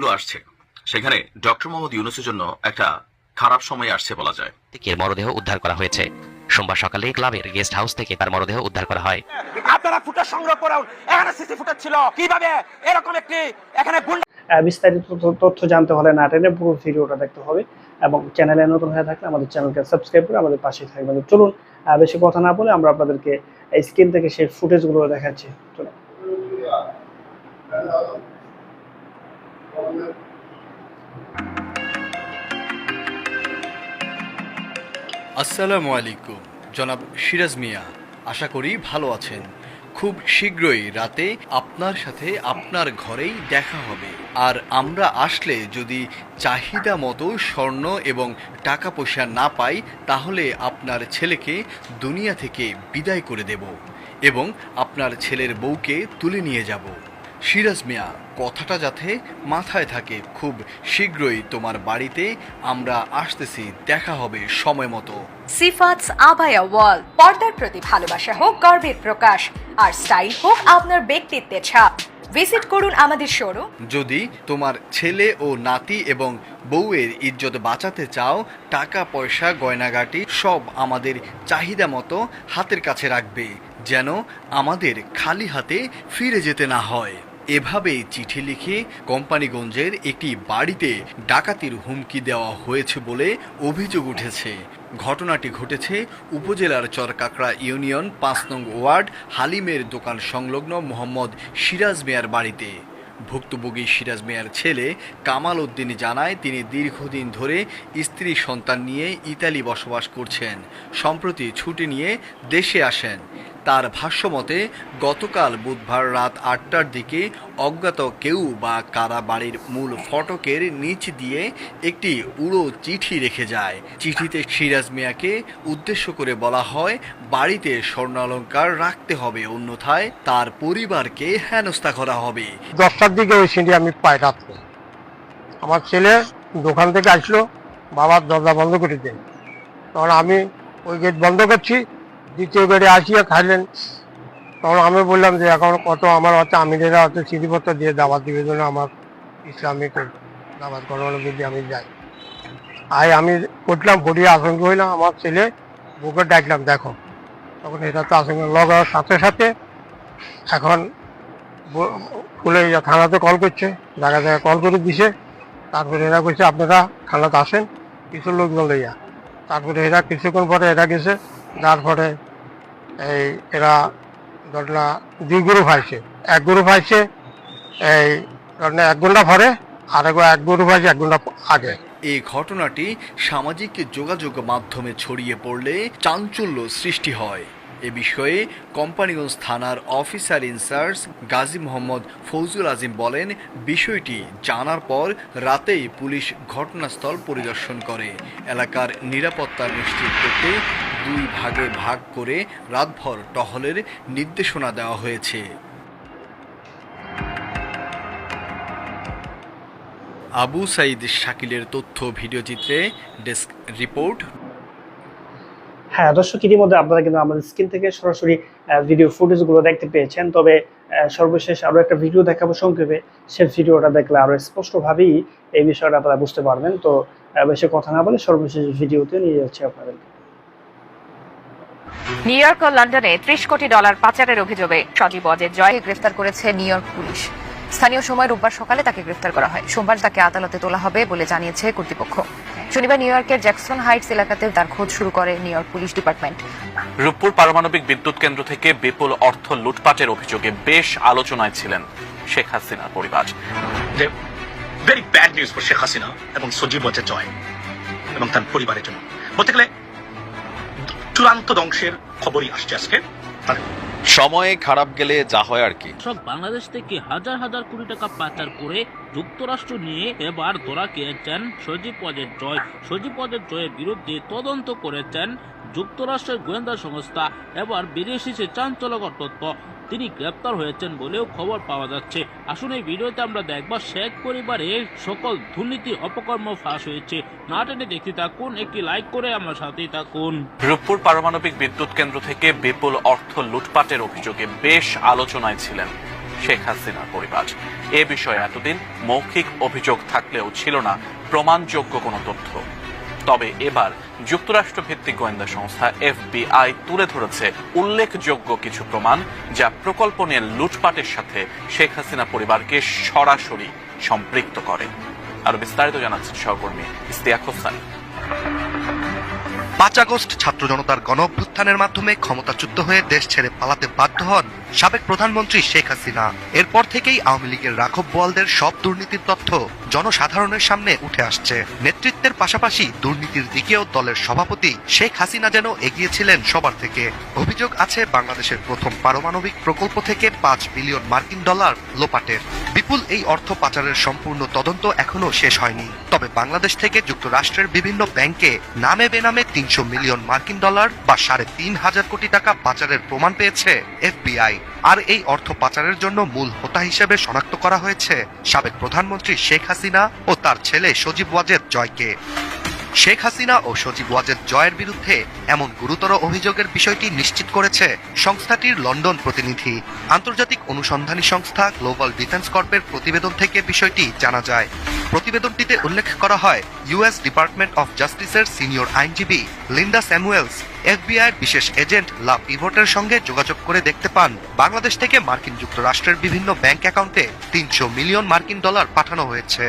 ছবিগুলো আসছে। সেখানে ডক্টর মোহাম্মদ ইউনুসের জন্য একটা খারাপ সময় আসছে বলা যায়। থেকে মরদেহ উদ্ধার করা হয়েছে। সোমবার সকালে ক্লাবের গেস্ট হাউস থেকে তার মরদেহ উদ্ধার করা হয়। আপনারা ফুটেজ সংগ্রহ করুন। এখানে সিসি ফুটেজ ছিল। কীভাবে? এরকম একটি এখানে গুন্ডা বিস্তারিত তথ্য- তথ্য জানতে হলে না টেনে পুরো ভিডিওটা দেখতে হবে এবং চ্যানেলে নতুন হয়ে থাকলে আমাদের চ্যানেলকে সাবস্ক্রাইব করে আমাদের পাশে থাকবেন। চলুন বেশি কথা না বলে আমরা আপনাদেরকে স্ক্রিন থেকে সেই ফুটেজগুলো দেখাচ্ছি। চলুন। আসসালামু আলাইকুম, জনাব সিরাজ মিয়া। আশা করি ভালো আছেন। খুব শীঘ্রই রাতে আপনার সাথে আপনার ঘরেই দেখা হবে। আর আমরা আসলে যদি চাহিদা মতো স্বর্ণ এবং টাকা পয়সা না পাই, তাহলে আপনার ছেলেকে দুনিয়া থেকে বিদায় করে দেব এবং আপনার ছেলের বউকে তুলে নিয়ে যাব। সিরাজ মিয়া কথাটা যাতে মাথায় থাকে খুব শীঘ্রই তোমার বাড়িতে আমরা আসতেছি দেখা হবে সময় মতো। সিফাতস আবায়া ওয়াল পর্দার প্রতি ভালোবাসা হোক গর্বের প্রকাশ আর স্টাইল হোক আপনার ব্যক্তিত্বের ছাপ। ভিজিট করুন আমাদের শোরুম। যদি তোমার ছেলে ও নাতি এবং বউয়ের ইজ্জত বাঁচাতে চাও টাকা পয়সা গয়নাগাটি সব আমাদের চাহিদা মতো হাতের কাছে রাখবে যেন আমাদের খালি হাতে ফিরে যেতে না হয়। এভাবেই চিঠি লিখে কোম্পানিগঞ্জের একটি বাড়িতে ডাকাতির হুমকি দেওয়া হয়েছে বলে অভিযোগ উঠেছে। ঘটনাটি ঘটেছে উপজেলার চরকাকড়া ইউনিয়ন পাঁচ নং ওয়ার্ড হালিমের দোকান সংলগ্ন মোহাম্মদ সিরাজ মিয়ার বাড়িতে। ভুক্তভোগী সিরাজ মিয়ার ছেলে কামাল উদ্দিন জানায়, তিনি দীর্ঘদিন ধরে স্ত্রী সন্তান নিয়ে ইতালি বসবাস করছেন। সম্প্রতি ছুটি নিয়ে দেশে আসেন। তার ভাষ্যমতে, গতকাল বুধবার রাত আটটার দিকে অজ্ঞাত কেউ বা কারা বাড়ির মূল ফটকের নিচ দিয়ে একটি উড়ো চিঠি রেখে যায়। চিঠিতে সিরাজ মিয়াকে উদ্দেশ্য করে বলা হয়, বাড়িতে স্বর্ণালঙ্কার রাখতে হবে, অন্যথায় তার পরিবারকে হেনস্থা করা হবে। দশটার দিকে ওই সিঁড়ি আমি পাই রাত্রে। আমার ছেলে দোকান থেকে আসলো, বাবার দরজা বন্ধ করে দেন তখন আমি ওই গেট বন্ধ করছি, দ্বিতীয় গেটে আসিয়া খাইলেন। তখন আমি বললাম যে এখন কত আমার হচ্ছে আমিরেরা হচ্ছে চিঠিপত্র দিয়ে দাবাত দিবে জন্য আমার ইসলামিক দাবাত করানোর যদি আমি যাই। আই আমি করলাম ফুটিয়ে আশঙ্কা হইলাম আমার ছেলে বুকে ডাকলাম, দেখো। তখন এটা তো আশঙ্কা লাগার সাথে সাথে এখন ফুলে থানাতে কল করছে, জায়গা জায়গায় কল করে দিছে। তারপরে এরা কইছে, আপনারা থানাতে আসেন, কিছু লোকজন লইয়া। তারপরে এরা কিছুক্ষণ পরে এরা গেছে তারপরে এই এরা ঘটনা দুই গ্রুপ আইছে এক গ্রুপ আইছে এই ঘটনা এক ঘণ্টা পরে আর এক গ্রুপ আইছে এক ঘণ্টা আগে। এই ঘটনাটি সামাজিক যোগাযোগ মাধ্যমে ছড়িয়ে পড়লে চাঞ্চল্য সৃষ্টি হয়। এ বিষয়ে কোম্পানিগঞ্জ থানার officer in charge Gazi Mohammad Fauzul Azim বলেন, বিষয়টি জানার পর রাতেই পুলিশ ঘটনাস্থল পরিদর্শন করে। এলাকার নিরাপত্তা নিশ্চিত করতে দুই ভাগে ভাগ করে রাতভর টহলের নির্দেশনা দেওয়া হয়েছে। আবু সাইদ শাকিলের তথ্য ভিডিওচিত্রে ডেস্ক রিপোর্ট। হ্যাঁ দর্শক, ইতিমধ্যে আপনারা কিন্তু আমাদের স্ক্রিন থেকে সরাসরি ভিডিও ফুটেজগুলো দেখতে পেয়েছেন। তবে সর্বশেষ আরও একটা ভিডিও দেখাবো সংক্ষেপে। সে ভিডিওটা দেখলে আরও স্পষ্টভাবেই এই বিষয়টা আপনারা বুঝতে পারবেন। তো বেশি কথা না বলে সর্বশেষ ভিডিওতে নিয়ে যাচ্ছি আপনাদেরকে। নিউ ইয়র্ক ও লন্ডনে ত্রিশ কোটি ডলার পাচারের অভিযোগে সজীব অজয় জয়কে গ্রেফতার করেছে নিউ ইয়র্ক পুলিশ। স্থানীয় সময় রোববার সকালে তাকে গ্রেফতার করা হয়। সোমবার তাকে আদালতে তোলা হবে বলে জানিয়েছে কর্তৃপক্ষ। শনিবার নিউ ইয়র্কের জ্যাকসন হাইটস এলাকাতে তার খোঁজ শুরু করে New York police department. Rooppur পারমাণবিক বিদ্যুৎ কেন্দ্র থেকে বিপুল অর্থ লুটপাটের অভিযোগে বেশ আলোচনায় ছিলেন শেখ হাসিনার পরিবার। Very bad news for Sheikh Hasina এবং সজীব ওয়াজের জয় এবং তার পরিবারের জন্য। বলতে গেলে চূড়ান্ত ধ্বংসের খবরই আসছে আজকে। সময়ে খারাপ গেলে যা হয় আর কি। সব বাংলাদেশ থেকে হাজার হাজার কোটি টাকা পাচার করে যুক্তরাষ্ট্র নিয়ে এবার ধরা খেয়েছেন সজীব পদের জয়। সজীব পদের জয়ের বিরুদ্ধে তদন্ত করেছেন যুক্তরাষ্ট্রের গোয়েন্দা সংস্থা এবার বেরিয়ে এসেছে চাঞ্চল্যকর তথ্য। তিনি গ্রেপ্তার হয়েছেন বলেও খবর পাওয়া যাচ্ছে। আসুন এই ভিডিওতে আমরা দেখব শেখ পরিবারের সকল দুর্নীতি, অপকর্ম ফাঁস হয়েছে। না টেনে দেখতে থাকুন, একটি লাইক করে আমার সাথেই থাকুন। রূপপুর পারমাণবিক বিদ্যুৎ কেন্দ্র থেকে বিপুল অর্থ লুটপাটের অভিযোগে বেশ আলোচনায় ছিলেন শেখ হাসিনার পরিবার। এ বিষয়ে এতদিন মৌখিক অভিযোগ থাকলেও ছিল না। প্রমাণযোগ্য কোনো তথ্য। তবে এবার যুক্তরাষ্ট্র ভিত্তিক গোয়েন্দা সংস্থা এফবিআই তুলে ধরেছে উল্লেখযোগ্য কিছু প্রমাণ যা প্রকল্প নিয়ে লুটপাটের সাথে শেখ হাসিনা পরিবারকে সরাসরি সম্পৃক্ত করে। আরও বিস্তারিত জানাচ্ছেন সহকর্মী ইস্তিয়াক হোসেন। পাঁচ আগস্ট ছাত্র জনতার গণ অভ্যুত্থানের মাধ্যমে ক্ষমতাচ্যুত হয়ে দেশ ছেড়ে পালাতে বাধ্য হন সাবেক প্রধানমন্ত্রী শেখ হাসিনা। এরপর থেকেই আওয়ামী লীগের রাঘব বোয়ালদের সব দুর্নীতির তথ্য জনসাধারণের সামনে উঠে আসছে। নেতৃত্বের পাশাপাশি দুর্নীতির দিকেও দলের সভাপতি শেখ হাসিনা যেন এগিয়েছিলেন সবার থেকে। অভিযোগ আছে বাংলাদেশের প্রথম পারমাণবিক প্রকল্প থেকে পাঁচ বিলিয়ন মার্কিন ডলার লোপাটের বিপুল এই অর্থ পাচারের সম্পূর্ণ তদন্ত এখনও শেষ হয়নি। তবে বাংলাদেশ থেকে যুক্তরাষ্ট্রের বিভিন্ন ব্যাংকে নামে বেনামে তিনশো মিলিয়ন মার্কিন ডলার বা সাড়ে তিন হাজার কোটি টাকা পাচারের প্রমাণ পেয়েছে এফবিআই। আর এই অর্থ পাচারের জন্য মূল হোতা হিসেবে শনাক্ত করা হয়েছে সাবেক প্রধানমন্ত্রী শেখ হাসিনা ও তার ছেলে সজীব ওয়াজেদ জয়কে। শেখ হাসিনা ও সজীব ওয়াজেদ জয়ের বিরুদ্ধে এমন গুরুতর অভিযোগের বিষয়টি নিশ্চিত করেছে সংস্থাটির লন্ডন প্রতিনিধি। আন্তর্জাতিক অনুসন্ধানী সংস্থা গ্লোবাল ডিফেন্স কর্পের প্রতিবেদন থেকে বিষয়টি জানা যায়। প্রতিবেদনটিতে উল্লেখ করা হয় ইউএস ডিপার্টমেন্ট অফ জাস্টিসের সিনিয়র আইনজীবী লিন্ডা স্যামুয়েলস, এফবিআইয়ের বিশেষ এজেন্ট লা পিভটের সঙ্গে যোগাযোগ করে দেখতে পান। বাংলাদেশ থেকে মার্কিন যুক্তরাষ্ট্রের বিভিন্ন ব্যাংক অ্যাকাউন্টে তিনশো মিলিয়ন মার্কিন ডলার পাঠানো হয়েছে।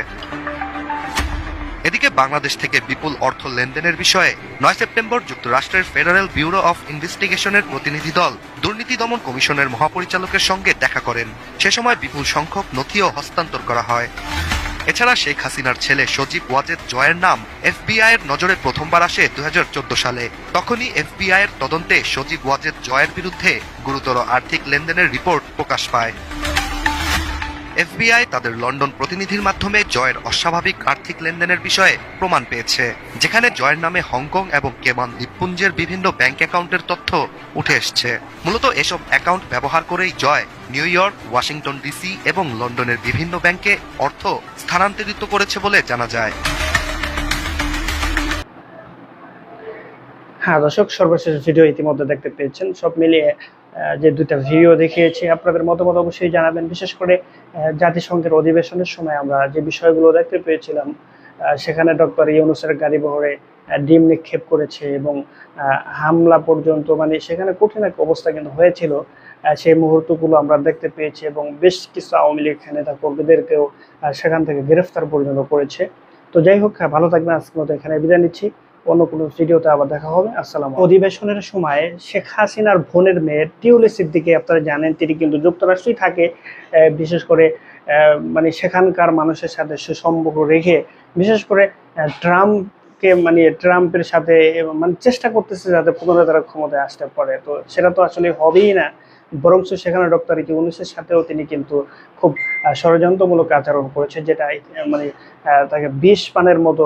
এদিকে বাংলাদেশ থেকে বিপুল অর্থ লেনদেনের বিষয়ে নয় সেপ্টেম্বর যুক্তরাষ্ট্রের ফেডারেল ব্যুরো অফ ইনভেস্টিগেশনের প্রতিনিধি দল দুর্নীতি দমন কমিশনের মহাপরিচালকের সঙ্গে দেখা করেন। সে সময় বিপুল সংখ্যক নথিও হস্তান্তর করা হয়। এছাড়া শেখ হাসিনার ছেলে সজীব ওয়াজেদ জয়ের নাম এফবিআই এর নজরে প্রথমবার আসে দু হাজার চোদ্দ সালে। তখনই এফবিআই এর তদন্তে সজীব ওয়াজেদ জয়ের বিরুদ্ধে গুরুতর আর্থিক লেনদেনের রিপোর্ট প্রকাশ পায়। এফবিআই তাদের লন্ডন প্রতিনিধির মাধ্যমে জয়ের অস্বাভাবিক আর্থিক লেনদেনের বিষয়ে প্রমাণ পেয়েছে। যেখানে জয়ের নামে হংকং এবং কেমান দ্বীপপুঞ্জের বিভিন্ন ব্যাংক অ্যাকাউন্টের তথ্য উঠে এসছে। মূলত এসব অ্যাকাউন্ট ব্যবহার করেই Joy New York, Washington DC এবং লন্ডনের বিভিন্ন ব্যাংকে অর্থ স্থানান্তরিত করেছে বলে জানা যায়। হ্যাঁ দর্শক, সর্বশেষ ভিডিও ইতিমধ্যে দেখতে পেয়েছেন। সব মিলিয়ে যে দুইটা ভিডিও দেখিয়েছি আপনাদের মতামত অবশ্যই জানাবেন। বিশেষ করে জাতিসংঘের অধিবেশনের সময় আমরা যে বিষয়গুলো দেখতে পেয়েছিলাম সেখানে ডক্টর ইউনুসের গাড়ি বহরে ডিম নিক্ষেপ করেছে এবং হামলা পর্যন্ত মানে সেখানে কঠিন এক অবস্থা কিন্তু হয়েছিল। সেই মুহূর্তগুলো আমরা দেখতে পেয়েছি এবং বেশ কিছু আওয়ামী লীগ নেতা কর্মীদেরকেও সেখান থেকে গ্রেফতার পর্যন্ত করেছে। তো যাই হোক হ্যাঁ, ভালো থাকবেন। আজকে মতো এখানে বিদায় নিচ্ছি। অন্য কোনো ভিডিওতে আবার দেখা হবে। আসসালাম অধিবেশনের সময় শেখ হাসিনার বোনের মেয়ে টিউলি সিদ্দিকে আপনারা জানেন তিনি কিন্তু যুক্তরাষ্ট্রেই থাকে। বিশেষ করে মানে সেখানকার মানুষের সাথে সুসম্পর্ক রেখে বিশেষ করে আহ, ট্রাম্পকে মানে ট্রাম্পের সাথে মানে চেষ্টা করতেছে যাতে পুনরায় তারা ক্ষমতায় আসতে পারে। তো সেটা তো আসলে হবেই না। বরঞ্চ সেখানে ডক্টর ইউনুসের সাথেও তিনি কিন্তু খুব ষড়যন্ত্রমূলক আচরণ করেছে যেটা মানে তাকে বিষ পানের মতো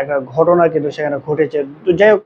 একটা ঘটনা কিন্তু সেখানে ঘটেছে। তো যাই হোক